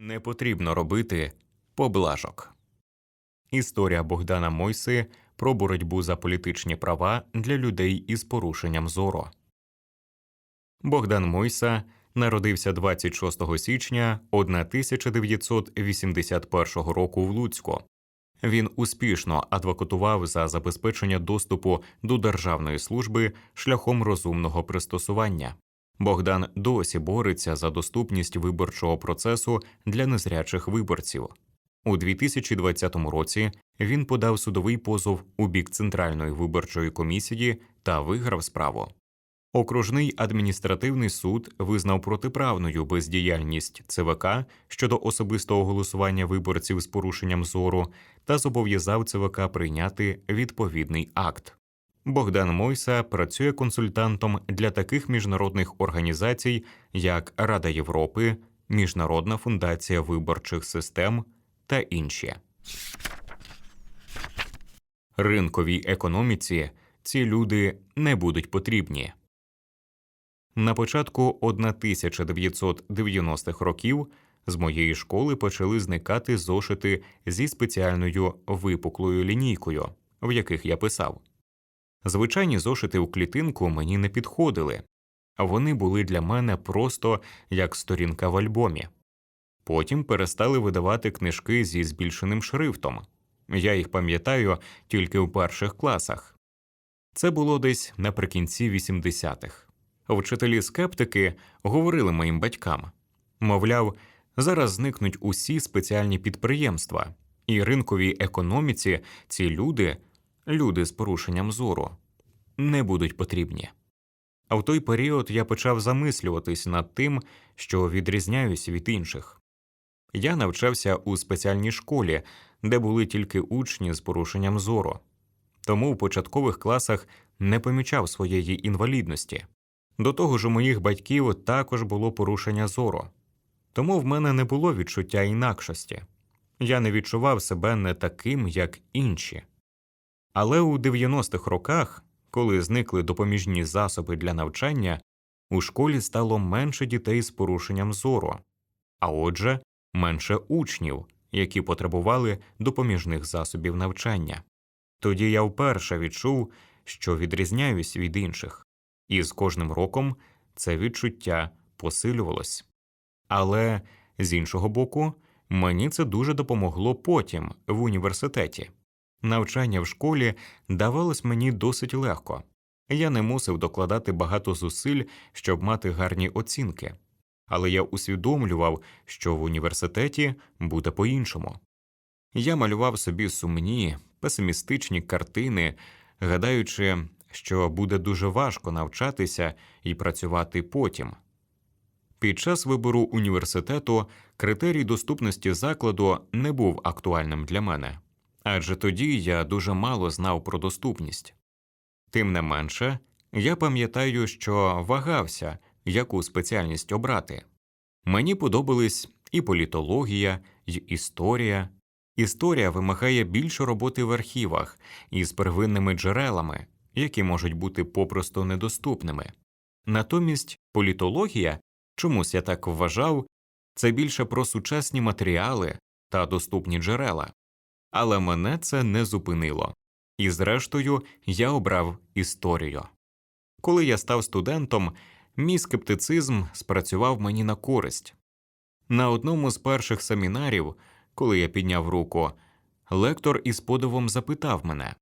Не потрібно робити поблажок. Історія Богдана Мойси про боротьбу за політичні права для людей із порушенням зору. Богдан Мойса народився 26 січня 1981 року в Луцьку. Він успішно адвокатував за забезпечення доступу до державної служби шляхом розумного пристосування. Богдан досі бореться за доступність виборчого процесу для незрячих виборців. У 2020 році він подав судовий позов у бік Центральної виборчої комісії та виграв справу. Окружний адміністративний суд визнав протиправною бездіяльність ЦВК щодо особистого голосування виборців з порушенням зору та зобов'язав ЦВК прийняти відповідний акт. Богдан Мойса працює консультантом для таких міжнародних організацій, як Рада Європи, Міжнародна фундація виборчих систем та інші. Ринковій економіці ці люди не будуть потрібні. На початку 1990-х років з моєї школи почали зникати зошити зі спеціальною випуклою лінійкою, в яких я писав. Звичайні зошити у клітинку мені не підходили, вони були для мене просто як сторінка в альбомі. Потім перестали видавати книжки зі збільшеним шрифтом. Я їх пам'ятаю тільки у перших класах. Це було десь наприкінці 80-х. Вчителі скептики говорили моїм батькам мовляв, зараз зникнуть усі спеціальні підприємства, і ринковій економіці ці люди, люди з порушенням зору, не будуть потрібні. А в той період я почав замислюватись над тим, що відрізняюсь від інших. Я навчався у спеціальній школі, де були тільки учні з порушенням зору, тому в початкових класах не помічав своєї інвалідності. До того ж, у моїх батьків також було порушення зору, тому в мене не було відчуття інакшості. Я не відчував себе не таким, як інші. Але у 90-х роках, коли зникли допоміжні засоби для навчання, у школі стало менше дітей з порушенням зору, а отже, менше учнів, які потребували допоміжних засобів навчання. Тоді я вперше відчув, що відрізняюсь від інших, і з кожним роком це відчуття посилювалось. Але з іншого боку, мені це дуже допомогло потім в університеті. Навчання в школі давалось мені досить легко. Я не мусив докладати багато зусиль, щоб мати гарні оцінки, але я усвідомлював, що в університеті буде по-іншому. Я малював собі сумні, песимістичні картини, гадаючи, що буде дуже важко навчатися і працювати потім. Під час вибору університету критерій доступності закладу не був актуальним для мене, адже тоді я дуже мало знав про доступність. Тим не менше, я пам'ятаю, що вагався, яку спеціальність обрати. Мені подобались і політологія, і історія. Історія вимагає більше роботи в архівах із первинними джерелами, які можуть бути попросту недоступними. Натомість політологія, чомусь я так вважав, це більше про сучасні матеріали та доступні джерела. Але мене це не зупинило, і зрештою я обрав історію. Коли я став студентом, мій скептицизм спрацював мені на користь. На одному з перших семінарів, коли я підняв руку, лектор із подивом запитав мене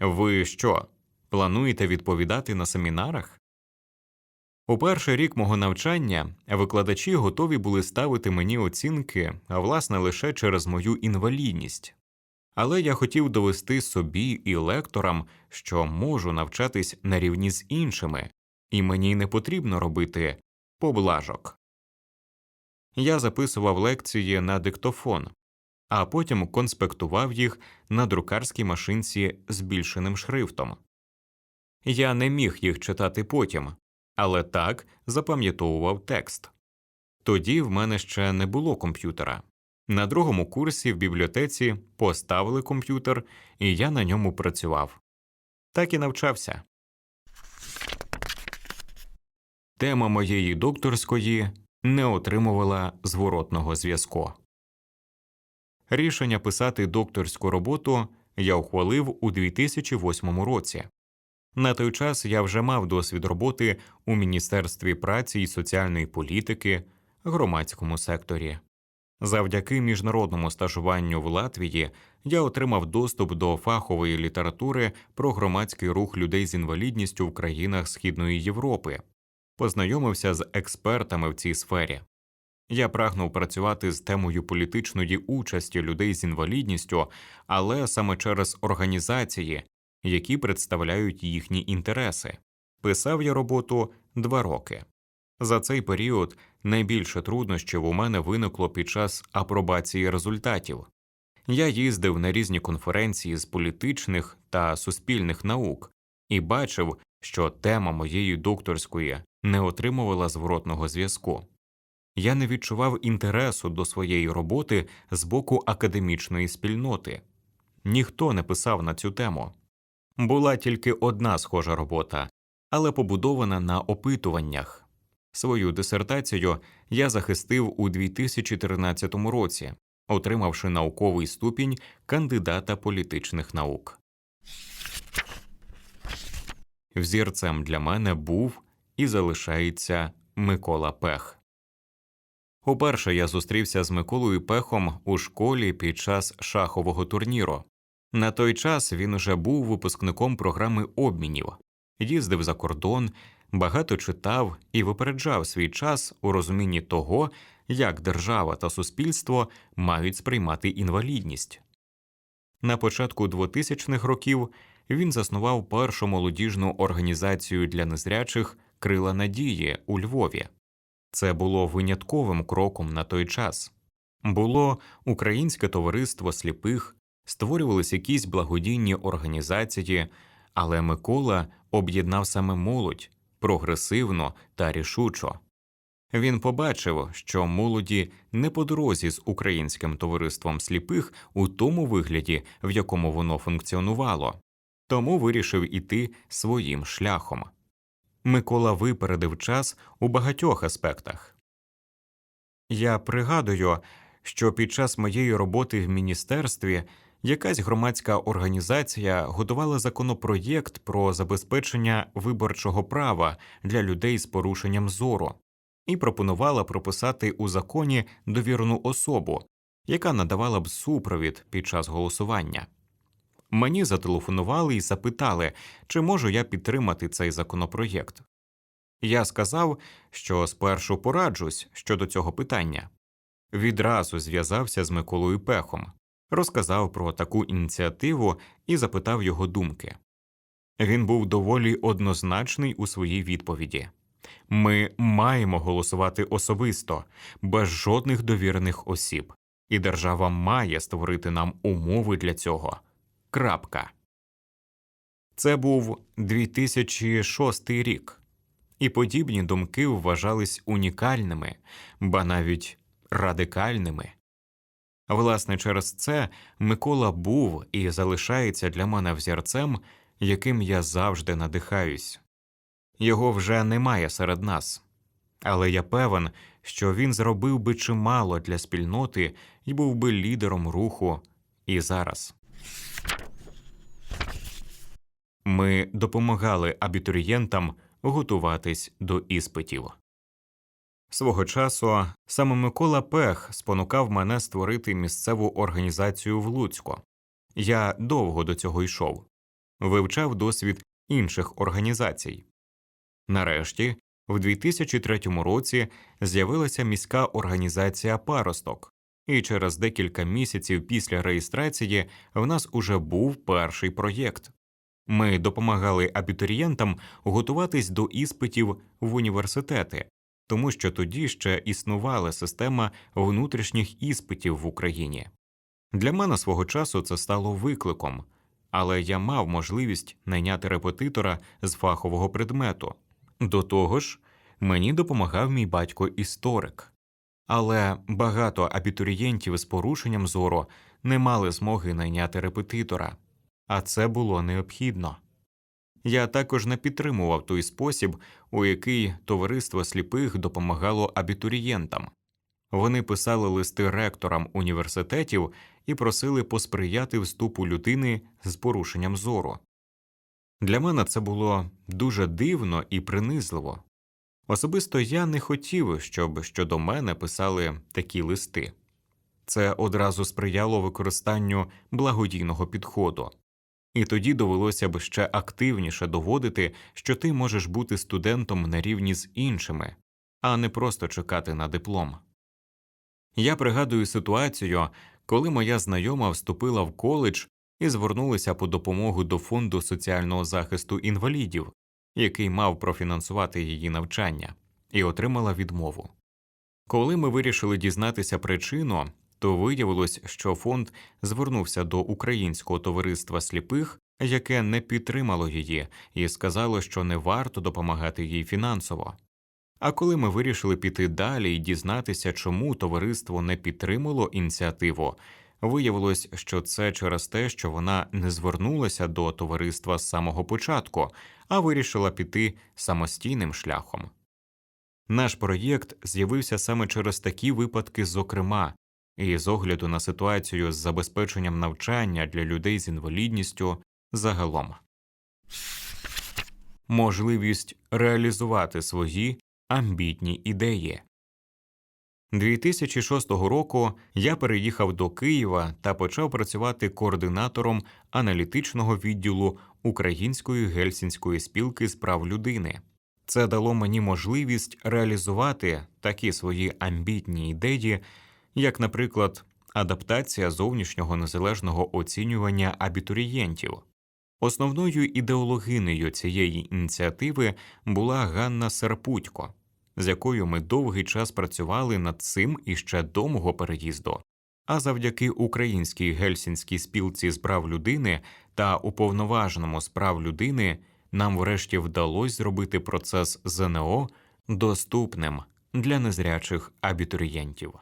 Ви що, плануєте відповідати на семінарах? У перший рік мого навчання викладачі готові були ставити мені оцінки, а власне лише через мою інвалідність. Але я хотів довести собі і лекторам, що можу навчатись на рівні з іншими, і мені не потрібно робити поблажок. Я записував лекції на диктофон, а потім конспектував їх на друкарській машинці збільшеним шрифтом. Я не міг їх читати потім, але так запам'ятовував текст. Тоді в мене ще не було комп'ютера. На другому курсі в бібліотеці поставили комп'ютер, і я на ньому працював. Так і навчався. Тема моєї докторської не отримувала зворотного зв'язку. Рішення писати докторську роботу я ухвалив у 2008 році. На той час я вже мав досвід роботи у Міністерстві праці і соціальної політики, громадському секторі. Завдяки міжнародному стажуванню в Латвії я отримав доступ до фахової літератури про громадський рух людей з інвалідністю в країнах Східної Європи, познайомився з експертами в цій сфері. Я прагнув працювати з темою політичної участі людей з інвалідністю, але саме через організації, які представляють їхні інтереси. Писав я роботу два роки. За цей період найбільше труднощів у мене виникло під час апробації результатів. Я їздив на різні конференції з політичних та суспільних наук і бачив, що тема моєї докторської не отримувала зворотного зв'язку. Я не відчував інтересу до своєї роботи з боку академічної спільноти. Ніхто не писав на цю тему. Була тільки одна схожа робота, але побудована на опитуваннях. Свою дисертацію я захистив у 2013 році, отримавши науковий ступінь кандидата політичних наук. Взірцем для мене був і залишається Микола Пех. Уперше я зустрівся з Миколою Пехом у школі під час шахового турніру. На той час він уже був випускником програми обмінів, їздив за кордон, багато читав і випереджав свій час у розумінні того, як держава та суспільство мають сприймати інвалідність. На початку 2000-х років він заснував першу молодіжну організацію для незрячих Крила Надії у Львові. Це було винятковим кроком на той час. Було Українське товариство сліпих, створювались якісь благодійні організації, але Микола об'єднав саме молодь прогресивно та рішучо. Він побачив, що молоді не по дорозі з українським товариством сліпих у тому вигляді, в якому воно функціонувало, тому вирішив іти своїм шляхом. Микола випередив час у багатьох аспектах. Я пригадую, що під час моєї роботи в міністерстві якась громадська організація готувала законопроєкт про забезпечення виборчого права для людей з порушенням зору і пропонувала прописати у законі довірну особу, яка надавала б супровід під час голосування. Мені зателефонували і запитали, чи можу я підтримати цей законопроєкт. Я сказав, що спершу пораджусь щодо цього питання. Відразу зв'язався з Миколою Пехом, розказав про таку ініціативу і запитав його думки. Він був доволі однозначний у своїй відповіді ми маємо голосувати особисто, без жодних довірених осіб, і держава має створити нам умови для цього. Крапка. Це був 2006 рік, і подібні думки вважались унікальними, ба навіть радикальними. Власне, через це Микола був і залишається для мене взірцем, яким я завжди надихаюсь. Його вже немає серед нас, але я певен, що він зробив би чимало для спільноти і був би лідером руху і зараз. Ми допомагали абітурієнтам готуватись до іспитів. Свого часу саме Микола Пех спонукав мене створити місцеву організацію в Луцьку. Я довго до цього йшов, вивчав досвід інших організацій. Нарешті, в 2003 році з'явилася міська організація Паросток, і через декілька місяців після реєстрації в нас уже був перший проєкт. Ми допомагали абітурієнтам готуватись до іспитів в університети, тому що тоді ще існувала система внутрішніх іспитів в Україні. Для мене свого часу це стало викликом, але я мав можливість найняти репетитора з фахового предмету. До того ж, мені допомагав мій батько історик, але багато абітурієнтів з порушенням зору не мали змоги найняти репетитора, а це було необхідно. Я також не підтримував той спосіб, у який товариство сліпих допомагало абітурієнтам. Вони писали листи ректорам університетів і просили посприяти вступу людини з порушенням зору. Для мене це було дуже дивно і принизливо. Особисто я не хотів, щоб щодо мене писали такі листи. Це одразу сприяло використанню благодійного підходу. І тоді довелося б ще активніше доводити, що ти можеш бути студентом на рівні з іншими, а не просто чекати на диплом. Я пригадую ситуацію, коли моя знайома вступила в коледж і звернулася по допомогу до фонду соціального захисту інвалідів, який мав профінансувати її навчання, і отримала відмову. Коли ми вирішили дізнатися причину, то виявилось, що фонд звернувся до Українського товариства сліпих, яке не підтримало її, і сказало, що не варто допомагати їй фінансово. А коли ми вирішили піти далі і дізнатися, чому товариство не підтримало ініціативу, виявилось, що це через те, що вона не звернулася до товариства з самого початку, а вирішила піти самостійним шляхом. Наш проєкт з'явився саме через такі випадки, зокрема, і з огляду на ситуацію з забезпеченням навчання для людей з інвалідністю загалом. Можливість реалізувати свої амбітні ідеї. 2006 року я переїхав до Києва та почав працювати координатором аналітичного відділу Української гельсінської спілки з прав людини. Це дало мені можливість реалізувати такі свої амбітні ідеї, як, наприклад, адаптація зовнішнього незалежного оцінювання абітурієнтів. Основною ідеологинею цієї ініціативи була Ганна Серпутько, з якою ми довгий час працювали над цим іще до мого переїзду. А завдяки українській гельсінській спілці з прав людини та уповноваженому з прав людини нам врешті вдалося зробити процес ЗНО доступним для незрячих абітурієнтів.